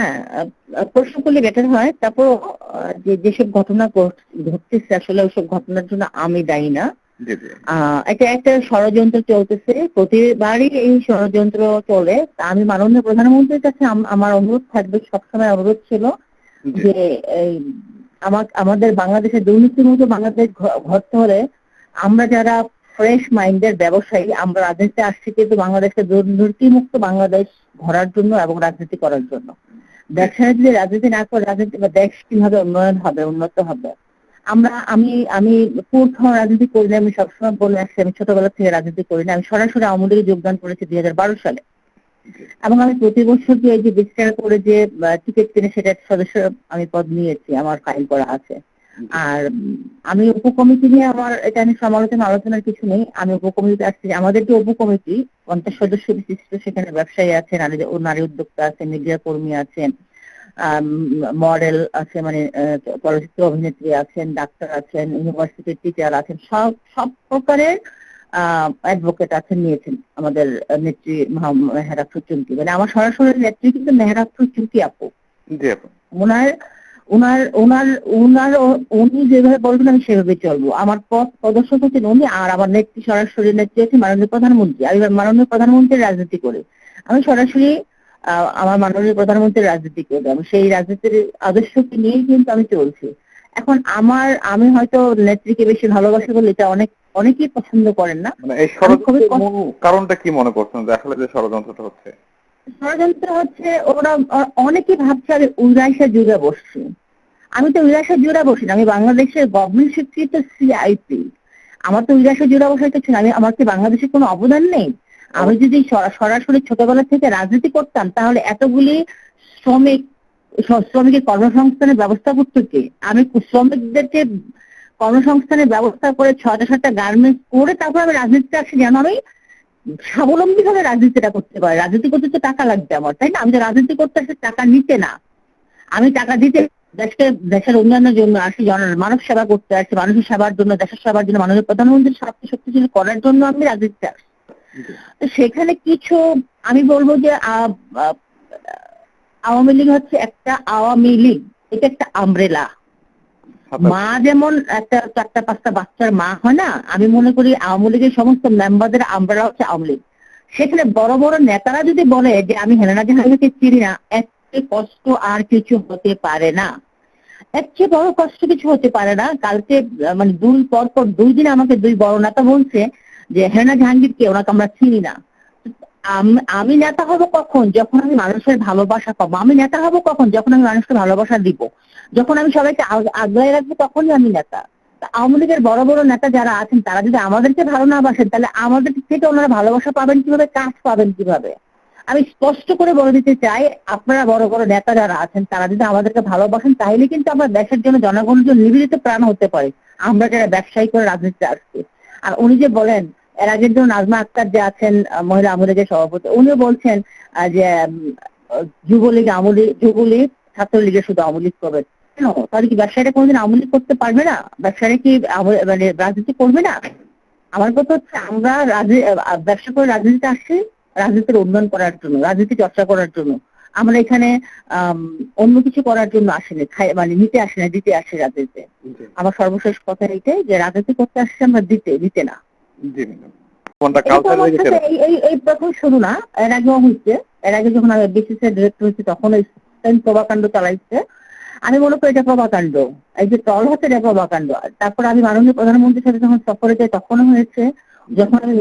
হ্যাঁ প্রশ্ন করলে বেটার হয়। তারপর যে যেসব ঘটনা ঘটতেছে আসলে ওইসব ঘটনার জন্য আমি দায়ী না। এটা একটা ষড়যন্ত্র চলতেছে। প্রতিবারই এই ষড়যন্ত্র চলে। আমি মাননীয় প্রধানমন্ত্রীর কাছে আমার অনুরোধ থাকবে সবসময় অনুরোধ ছিল যে আমার আমাদের বাংলাদেশের দুর্নীতির মতো বাংলাদেশ ঘটতে হলে আমরা যারা ফ্রেশ মাইন্ডের ব্যবসায়ী আমরা রাজনীতিতে আসছি কিন্তু বাংলাদেশকে দুর্নীতিমুক্ত বাংলাদেশ ধরার জন্য এবং রাজনীতি করার জন্য। ব্যবসায় যদি রাজনীতি না করে রাজনীতি বা দেশ কীভাবে উন্নয়ন হবে, উন্নত হবে। আমরা, আমি আমি প্রথম রাজনীতি করি না, আমি সবসময় বলে আসছি আমি ছোটবেলা থেকে রাজনীতি করি না। আমি সরাসরি আওয়ামী যোগদান করেছি দুই সালে। এবং আমি প্রতি বছর যে এই যে বিস্তার করে যে টিকিট কিনে সেটা সদস্য আমি পদ নিয়েছি, আমার ফাইল করা আছে। আর আমি উপকমিটি নিয়ে আমার, এটা নিয়ে সমালোচনা, আলোচনার কিছু নেই। আমি উপকমিটিতে আসছি। আমাদের যে উপকমিটি, পঞ্চাশ সদস্য বিশিষ্ট সেখানে ব্যবসায়ী আছেন নারী উদ্যোক্তা আছেন মিডিয়া কর্মী আছেন মডেল আছে মানে চলচ্চিত্র অভিনেত্রী আছেন ডাক্তার আছেন ইউনিভার্সিটির টিচার আছেন সব সব প্রকারের অ্যাডভোকেট আছেন নিয়েছেন আমাদের নেত্রী মেহরাফুর চুমকি মানে আমার সরাসরি নেত্রী কিন্তু মেহরাফুর চুমকি আপু। ওনার ওনার ওনার ওনার উনি যেভাবে বলবেন আমি সেভাবে চলবো। আমার পথ প্রদর্শক হচ্ছেন উনি আর আমার নেত্রী সরাসরি নেত্রী হচ্ছে মাননীয় প্রধানমন্ত্রী। আমি মাননীয় প্রধানমন্ত্রীর রাজনীতি করি। আমি সরাসরি আমার মাননীয় প্রধানমন্ত্রীর রাজনীতি করি আমি সেই রাজনীতির আদর্শকে নিয়েই কিন্তু আমি চলছি। এখন আমার আমি হয়তো নেত্রীকে বেশি ভালোবাসি বলে এটা অনেক অনেকেই পছন্দ করেন না। মানে এই কারণটা কি মনে করছেন? যে আসলে যে ষড়যন্ত্রটা হচ্ছে? ষড়যন্ত্র হচ্ছে ওরা অনেকেই ভাবছে আমি উদাইসা যুগে বসছি। আমি তো উদাইসা জুড়ে বসি না আমি বাংলাদেশের গভর্নমেন্ট স্বীকৃত সিআইপি আমার তো উদাইসা জুড়ে বসার কিছু না আমি আমার কি বাংলাদেশের কোনো অবদান নেই? আমি যদি সরাসরি ছোটবেলা থেকে রাজনীতি করতাম, তাহলে এতগুলি শ্রমিক শ্রমিকের কর্মসংস্থানের ব্যবস্থা করতো কে? আমি শ্রমিকদেরকে কর্মসংস্থানের ব্যবস্থা করে ছয়টা, সাতটা গার্মেন্টস করে তারপর আমি রাজনীতিতে আসি যেন আমি স্বাবলম্বী ভাবে রাজনীতিটা করতে পারি। রাজনীতি করতে তো টাকা লাগবে আমার, তাই না? আমি তো রাজনীতি করতে আসি টাকা নিতে না। আমি টাকা দিতে দেশকে, দেশের উন্নয়নের জন্য আসি, জন, মানব সেবা করতে আসি, মানুষের সেবার জন্য, দেশের সেবার জন্য, মাননীয় প্রধানমন্ত্রীর স্বার্থ শক্তিশালী করার জন্য আমি রাজনীতিতে আসি। সেখানে কিছু আমি বলব যে আওয়ামী লীগ হচ্ছে একটা আওয়ামী লীগ এটা একটা আমরেলা। মা যেমন একটা চারটা পাঁচটা বাচ্চার মা হয় না আমি মনে করি আওয়ামী লীগের সমস্ত মেম্বারদের আমরেলা হচ্ছে আওয়ামী লীগ। সেখানে বড় বড় নেতারা যদি বলে যে আমি হেলেনা জাহাঙ্গীরকে চিনি না এর কষ্ট আর কিছু হতে পারে না। এর চেয়ে বড় কষ্ট কিছু হতে পারে না। কালকে মানে দুই পর পর দুই দিন আমাকে দুই বড় নেতা বলছে যে হেনা জাহাঙ্গীর কে ওনাকে আমরা চিনি না। আমি নেতা হব কখন? যখন আমি মানুষের ভালোবাসা পাবো। আমি নেতা হব কখন? যখন আমি মানুষকে ভালোবাসা দিব। যখন আমি সবাইকে আগলায় রাখব, তখনই আমি নেতা। আওয়ামী লীগের বড় বড় নেতা যারা আছেন, তারা যদি আমাদেরকে ভালো না বাসেন, তাহলে আমাদের থেকে ওনারা ভালোবাসা পাবেন কীভাবে? কাজ পাবেন কীভাবে? আমি স্পষ্ট করে বলে দিতে চাই, আপনারা বড় বড় নেতা যারা আছেন, তারা যদি আমাদেরকে ভালোবাসেন, তাহলে কিন্তু আমরা দেশের জন্য জনগণের জন্য নিবেদিত প্রাণ হতে পারে। আমরা যারা ব্যবসায়ী করে রাজনীতিতে আসছি। আর উনি যে বলেন এর আগের জন্য নাজমা আক্তার যে আছেন মহিলা আমলীগের সভাপতি উনিও বলছেন যে যুবলীগ আমলি যুবলীগ ছাত্রলীগের শুধু আমলিগ করবে। কেন? তাহলে কি ব্যবসায়ীরা কোনোদিন আমলি করতে পারবে না? ব্যবসায়ীরা কি মানে রাজনীতি করবে না? আমার কথা হচ্ছে আমরা ব্যবসা করে রাজনীতিতে আসছি রাজনীতির উন্নয়ন করার জন্য রাজনীতি চর্চা করার জন্য। আমরা এখানে অন্য কিছু করার জন্য আসিনি মানে নিতে আসি না দিতে আসি রাজনীতিতে। আমার সর্বশেষ কথা এইটাই যে রাজনীতি করতে আসছে আমরা দিতে দিতে না। এই প্রথম শুরু না এর আগেও হচ্ছে এর আগে যখন আমি বিসিসি ডিরেক্টর হয়েছি তখন প্রভাকাণ্ড চালাইছে। আমি মনে করি এটা প্রভাকাণ্ড। এই যে টল হচ্ছে এটা প্রভাকাণ্ড। তারপর আমি মাননীয় প্রধানমন্ত্রীর সাথে যখন সফরে যাই তখনও হয়েছে। যখন আমি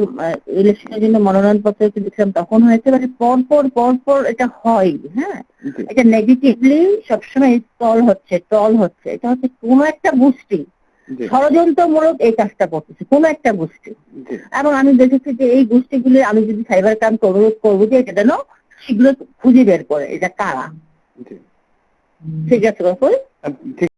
ইলেকশনের জন্য মনোনয়ন পত্র দিচ্ছিলাম তখন হয়েছে মানে পর পর পর পর এটা হয় হ্যাঁ? এটা নেগেটিভলি সবসময় টল হচ্ছে টল হচ্ছে। এটা হচ্ছে কোন একটা গোষ্ঠী। ষড়যন্ত্রমূলক এই কাজটা করতেছে কোন একটা গোষ্ঠী। এবং আমি দেখেছি যে এই গোষ্ঠীগুলি আমি যদি সাইবার ক্রাইম অনুরোধ করব যে এটা যেন শীঘ্র খুঁজে বের করে এটা কারা? ঠিক আছে